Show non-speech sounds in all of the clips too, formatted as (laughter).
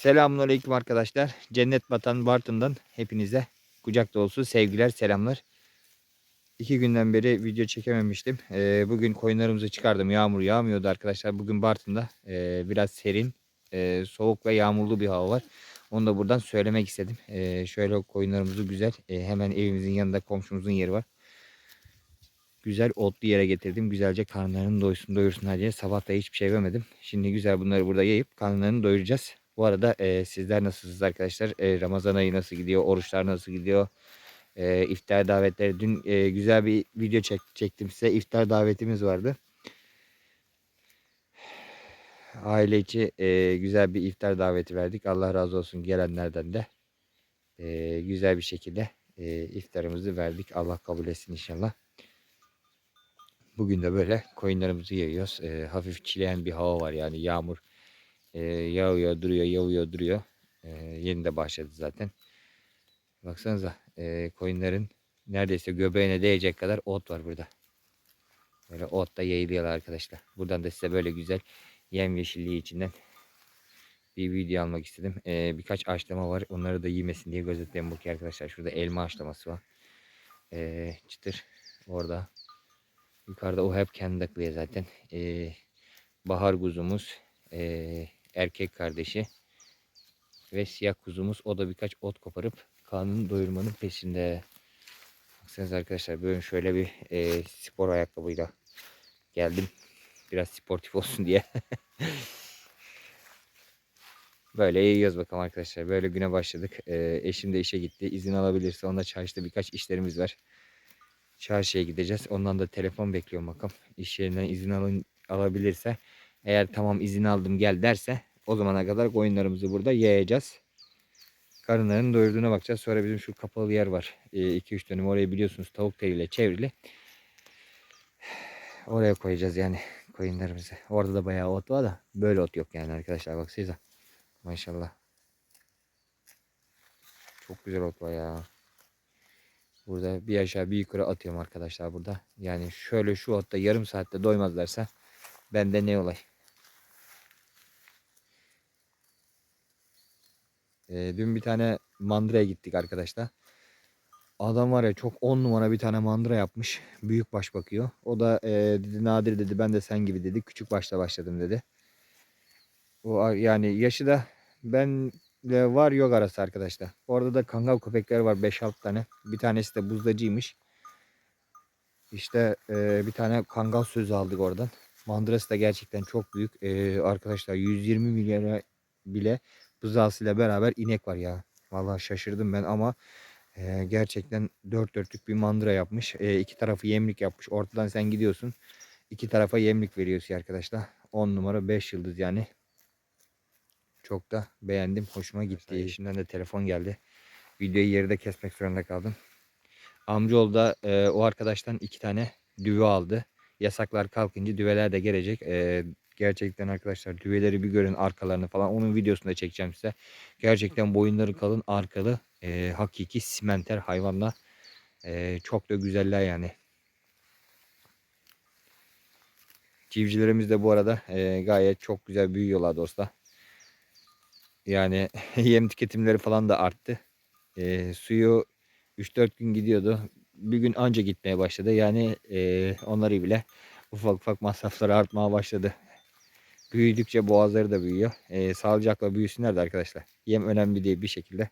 Selamünaleyküm arkadaşlar. Cennet Batan Bartın'dan hepinize kucak dolusu sevgiler, selamlar. İki günden beri video çekememiştim. Ee, bugün koyunlarımızı çıkardım. Yağmur yağmıyordu arkadaşlar. Bugün Bartın'da e, biraz serin, e, soğuk ve yağmurlu bir hava var. Onu da buradan söylemek istedim. E, şöyle koyunlarımızı güzel, e, hemen evimizin yanında komşumuzun yeri var. Güzel otlu yere getirdim. Güzelce karnlarını doysun doyursunlar diye. Sabah da hiçbir şey vermedim. Şimdi güzel bunları burada yayıp karnlarını doyuracağız. Bu arada e, sizler nasılsınız arkadaşlar? E, Ramazan ayı nasıl gidiyor? Oruçlar nasıl gidiyor? E, iftar davetleri. Dün e, güzel bir video çek, çektim size. İftar davetimiz vardı. Aile içi e, güzel bir iftar daveti verdik. Allah razı olsun gelenlerden de. E, güzel bir şekilde e, iftarımızı verdik. Allah kabul etsin inşallah. Bugün de böyle koyunlarımızı yayıyoruz. E, hafif çileyen bir hava var yani yağmur e, yağıyor duruyor yağıyor duruyor. E, yeni de başladı zaten. Baksanıza e, koyunların neredeyse göbeğine değecek kadar ot var burada. Böyle ot da yayılıyorlar arkadaşlar. Buradan da size böyle güzel yem yeşilliği içinden bir video almak istedim. E, birkaç haşlama var. Onları da yemesin diye gözetleyin bakıyor arkadaşlar. Şurada elma haşlaması var. E, çıtır orada. Yukarıda o hep kendi zaten. E, bahar kuzumuz. E, erkek kardeşi ve siyah kuzumuz. O da birkaç ot koparıp karnını doyurmanın peşinde. Baksanıza arkadaşlar böyle şöyle bir e, spor ayakkabıyla geldim. Biraz sportif olsun diye. (laughs) böyle yiyoruz bakalım arkadaşlar. Böyle güne başladık. E, eşim de işe gitti. İzin alabilirse onunla çarşıda birkaç işlerimiz var. Çarşıya gideceğiz. Ondan da telefon bekliyorum bakalım. İş yerinden izin alın, alabilirse eğer tamam izin aldım gel derse o zamana kadar koyunlarımızı burada yayacağız. Karınlarının doyurduğuna bakacağız. Sonra bizim şu kapalı yer var. 2-3 dönüm orayı biliyorsunuz tavuk teriyle çevrili. Oraya koyacağız yani koyunlarımızı. Orada da bayağı ot var da böyle ot yok yani arkadaşlar baksanıza. Maşallah. Çok güzel ot var ya. Burada bir aşağı bir yukarı atıyorum arkadaşlar burada. Yani şöyle şu otta yarım saatte doymazlarsa bende ne olay. Ee, dün bir tane mandıraya gittik arkadaşlar. Adam var ya çok on numara bir tane mandıra yapmış. Büyük baş bakıyor. O da e, dedi Nadir dedi ben de sen gibi dedi. Küçük başla başladım dedi. O yani yaşı da ben de var yok arası arkadaşlar. Orada da kangal köpekler var 5-6 tane. Bir tanesi de buzdacıymış. İşte e, bir tane kangal sözü aldık oradan. Mandırası da gerçekten çok büyük. E, arkadaşlar 120 milyara bile buzağısıyla beraber inek var ya. Vallahi şaşırdım ben ama e, gerçekten dört dörtlük bir mandıra yapmış. E, iki tarafı yemlik yapmış. Ortadan sen gidiyorsun. iki tarafa yemlik veriyorsun arkadaşlar. 10 numara 5 yıldız yani. Çok da beğendim. Hoşuma gitti. Eşimden de telefon geldi. Videoyu yerinde kesmek zorunda kaldım. Amcaoğlu da e, o arkadaştan iki tane düve aldı. Yasaklar kalkınca düveler de gelecek. E, gerçekten arkadaşlar düveleri bir görün arkalarını falan. Onun videosunu da çekeceğim size. Gerçekten boyunları kalın arkalı e, hakiki simenter hayvanla. E, çok da güzeller yani. Civcilerimiz de bu arada e, gayet çok güzel büyüyorlar dostlar. Yani (laughs) yem tüketimleri falan da arttı. E, suyu 3-4 gün gidiyordu. Bir gün anca gitmeye başladı. Yani e, onları bile ufak ufak masrafları artmaya başladı. Büyüdükçe boğazları da büyüyor. E, sağlıcakla büyüsünler de arkadaşlar. Yem önemli değil bir şekilde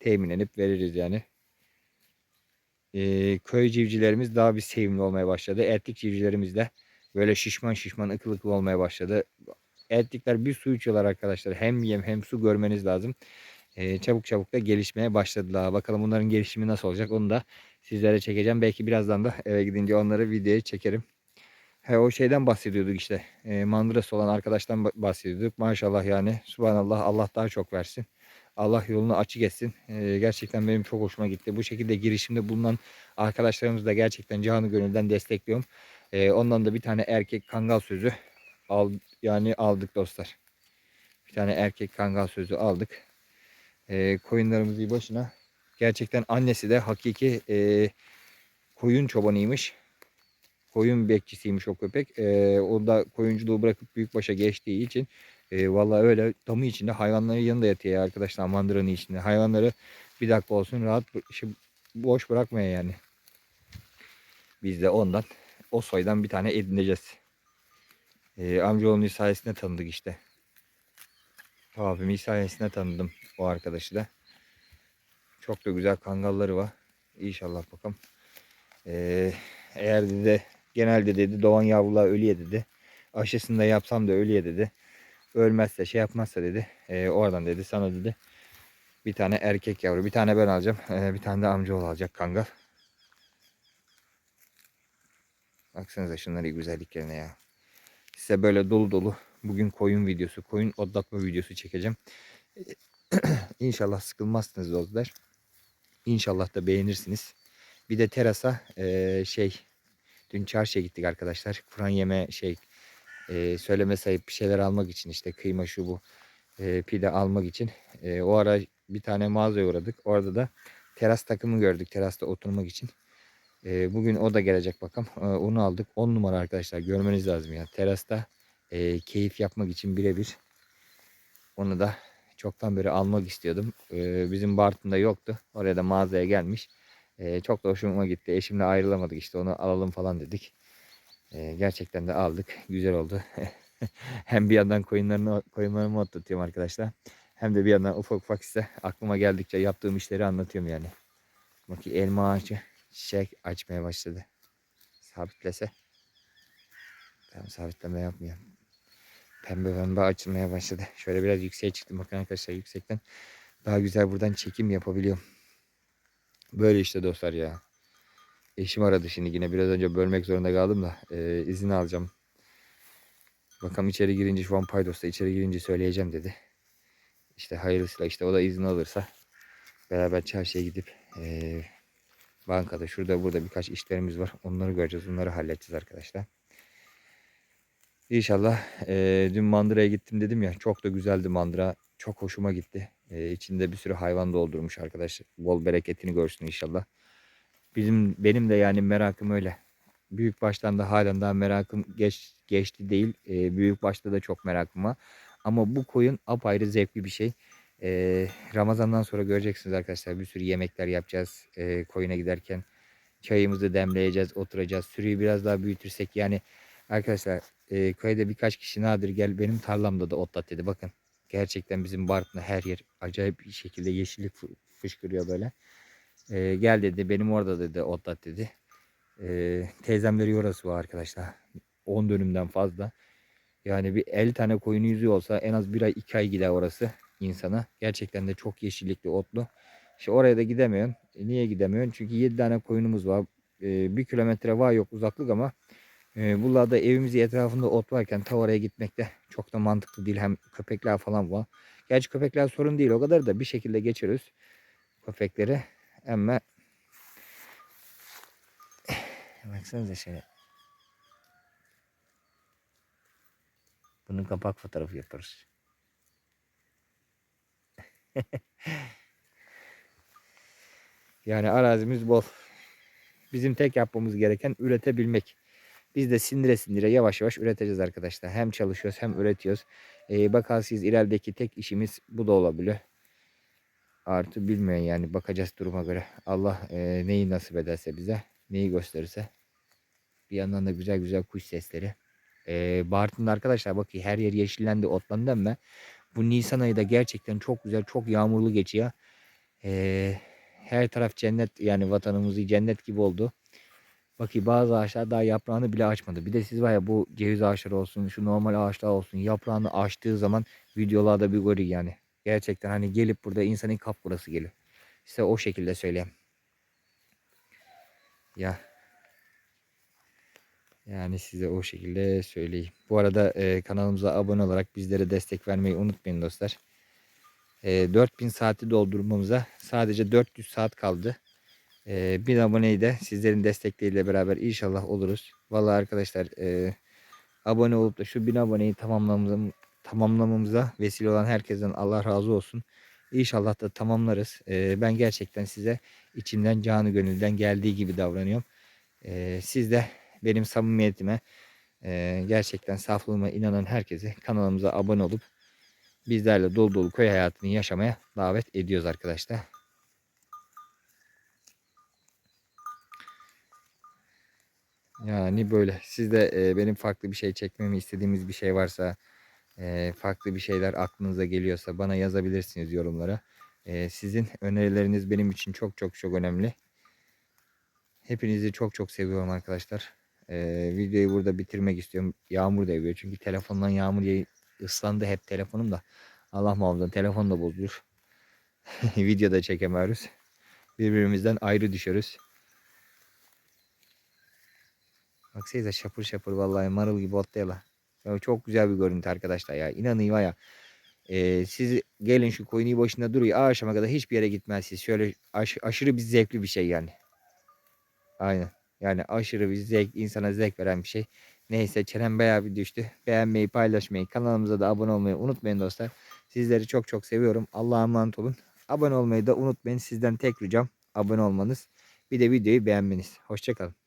temin edip veririz yani. E, köy civcilerimiz daha bir sevimli olmaya başladı. Erkek civcilerimiz de böyle şişman şişman ıkıl ıkıl olmaya başladı. Erkekler bir su içiyorlar arkadaşlar. Hem yem hem su görmeniz lazım. E, çabuk çabuk da gelişmeye başladılar. Bakalım bunların gelişimi nasıl olacak onu da sizlere çekeceğim. Belki birazdan da eve gidince onları videoya çekerim. He, o şeyden bahsediyorduk işte. E, mandırası olan arkadaştan bahsediyorduk. Maşallah yani. Subhanallah Allah daha çok versin. Allah yolunu açık etsin. E, gerçekten benim çok hoşuma gitti. Bu şekilde girişimde bulunan arkadaşlarımız da gerçekten canı gönülden destekliyorum. E, ondan da bir tane erkek kangal sözü al, yani aldık dostlar. Bir tane erkek kangal sözü aldık. E, koyunlarımızı başına. Gerçekten annesi de hakiki e, koyun çobanıymış koyun bekçisiymiş o köpek. E, o da koyunculuğu bırakıp büyükbaşa geçtiği için E, vallahi öyle damı içinde hayvanların yanında yatıyor ya arkadaşlar mandıranın içinde. Hayvanları bir dakika olsun rahat boş bırakmıyor yani. Biz de ondan o soydan bir tane edineceğiz. E, amcaoğlunun sayesinde tanıdık işte. Abimin sayesinde tanıdım o arkadaşı da. Çok da güzel kangalları var. İnşallah bakalım. Ee, eğer dedi genelde dedi doğan yavrular ölüye dedi. Aşısını da yapsam da ölüye dedi. Ölmezse şey yapmazsa dedi. ee, oradan dedi sana dedi. Bir tane erkek yavru. Bir tane ben alacağım. ee, bir tane de amcaoğlu alacak kangal. Baksanıza şunların güzelliklerine ya. Size böyle dolu dolu bugün koyun videosu, koyun otlatma videosu çekeceğim. (clears throat) İnşallah sıkılmazsınız dostlar. İnşallah da beğenirsiniz. Bir de terasa eee, şey dün çarşıya gittik arkadaşlar. Kur'an yeme şey eee, söyleme sayıp bir şeyler almak için işte kıyma şu bu eee, pide almak için. Eee, o ara bir tane mağazaya uğradık. Orada da teras takımı gördük terasta oturmak için. Eee, bugün o da gelecek bakalım. Eee, onu aldık. 10 numara arkadaşlar görmeniz lazım ya. Terasta eee, keyif yapmak için birebir. Onu da çoktan beri almak istiyordum. Eee, bizim Bartın'da yoktu. Oraya da mağazaya gelmiş. Eee, çok da hoşuma gitti. Eşimle ayrılamadık işte onu alalım falan dedik. Eee, gerçekten de aldık. Güzel oldu. (laughs) hem bir yandan koyunlarını, koyunlarımı otlatıyorum arkadaşlar. Hem de bir yandan ufak ufak size aklıma geldikçe yaptığım işleri anlatıyorum yani. Bakın elma ağacı çiçek açmaya başladı. Sabitlese. Tamam sabitleme yapmıyor. Pembe pembe açılmaya başladı. Şöyle biraz yükseğe çıktım bakın arkadaşlar yüksekten. Daha güzel buradan çekim yapabiliyorum. Böyle işte dostlar ya. Eşim aradı şimdi yine biraz önce bölmek zorunda kaldım da e, izin alacağım. Bakalım içeri girince şu an paydosta içeri girince söyleyeceğim dedi. İşte hayırlısıyla işte o da izin alırsa beraber çarşıya gidip e, bankada şurada burada birkaç işlerimiz var. Onları göreceğiz. Onları halledeceğiz arkadaşlar. İnşallah e, dün mandıraya gittim dedim ya çok da güzeldi mandıra. Çok hoşuma gitti. E, içinde bir sürü hayvan doldurmuş arkadaş. Bol bereketini görsün inşallah. Bizim benim de yani merakım öyle. Büyük baştan da halen daha merakım geç, geçti değil. E, büyük başta da çok merakım var. Ama bu koyun apayrı zevkli bir şey. E, Ramazan'dan sonra göreceksiniz arkadaşlar bir sürü yemekler yapacağız e, koyuna giderken. Çayımızı demleyeceğiz, oturacağız. Sürüyü biraz daha büyütürsek yani arkadaşlar e, köyde birkaç kişi nadir gel benim tarlamda da otlat dedi. Bakın gerçekten bizim Bartın'da her yer acayip bir şekilde yeşillik fı- fışkırıyor böyle. E, gel dedi benim orada dedi otlat dedi. E, teyzemleri orası var arkadaşlar. 10 dönümden fazla. Yani bir 50 tane koyunu yüzüyor olsa en az bir ay 2 ay gider orası insana. Gerçekten de çok yeşillikli otlu. İşte oraya da gidemiyorsun. E, niye gidemiyorsun? Çünkü 7 tane koyunumuz var. E, bir kilometre var yok uzaklık ama e, buralarda evimizi etrafında ot varken ta oraya gitmek de çok da mantıklı değil. Hem köpekler falan var. Gerçi köpekler sorun değil o kadar da bir şekilde geçiriyoruz köpekleri. Ama (sighs) baksanıza şöyle. Bunun kapak fotoğrafı yaparız. (laughs) yani arazimiz bol. Bizim tek yapmamız gereken üretebilmek. Biz de sindire sindire yavaş yavaş üreteceğiz arkadaşlar. Hem çalışıyoruz hem üretiyoruz. Ee, bakarsınız ilerideki tek işimiz bu da olabilir. Artı bilmiyorum yani bakacağız duruma göre. Allah e, neyi nasip ederse bize, neyi gösterirse. Bir yandan da güzel güzel kuş sesleri. Ee, Bartın'da arkadaşlar bakın her yer yeşillendi, otlandı ama bu Nisan ayı da gerçekten çok güzel, çok yağmurlu geçiyor. Ee, her taraf cennet yani vatanımızı cennet gibi oldu. Bakın bazı ağaçlar daha yaprağını bile açmadı. Bir de siz var ya bu ceviz ağaçları olsun, şu normal ağaçlar olsun yaprağını açtığı zaman videolarda bir görü yani. Gerçekten hani gelip burada insanın kapkurası geliyor. Size o şekilde söyleyeyim. Ya. Yani size o şekilde söyleyeyim. Bu arada e, kanalımıza abone olarak bizlere destek vermeyi unutmayın dostlar. E, 4000 saati doldurmamıza sadece 400 saat kaldı. E, 1000 aboneyi de sizlerin destekleriyle beraber inşallah oluruz. Vallahi arkadaşlar e, abone olup da şu 1000 aboneyi tamamlamamıza, tamamlamamıza vesile olan herkesten Allah razı olsun. İnşallah da tamamlarız. E, ben gerçekten size içimden canı gönülden geldiği gibi davranıyorum. E, siz de benim samimiyetime e, gerçekten saflığıma inanan herkese kanalımıza abone olup bizlerle dolu dolu köy hayatını yaşamaya davet ediyoruz arkadaşlar. Yani böyle. Siz de e, benim farklı bir şey çekmemi istediğimiz bir şey varsa, e, farklı bir şeyler aklınıza geliyorsa bana yazabilirsiniz yorumlara. E, sizin önerileriniz benim için çok çok çok önemli. Hepinizi çok çok seviyorum arkadaşlar. E, videoyu burada bitirmek istiyorum. Yağmur da yağıyor çünkü telefondan yağmur yağ- ıslandı hep telefonum da. Allah muhafaza telefon da bozulur. (laughs) Video da çekemiyoruz. Birbirimizden ayrı düşüyoruz. Baksanıza şapır şapır vallahi marul gibi otlayla. Ya çok güzel bir görüntü arkadaşlar ya. İnanın ya. Ee, siz gelin şu koyunu başında duruyor. Akşama kadar hiçbir yere gitmezsiniz. Şöyle aş- aşırı bir zevkli bir şey yani. Aynen. Yani aşırı bir zevk, insana zevk veren bir şey. Neyse çenem bayağı bir düştü. Beğenmeyi, paylaşmayı, kanalımıza da abone olmayı unutmayın dostlar. Sizleri çok çok seviyorum. Allah'a emanet olun. Abone olmayı da unutmayın. Sizden tek ricam abone olmanız. Bir de videoyu beğenmeniz. Hoşçakalın.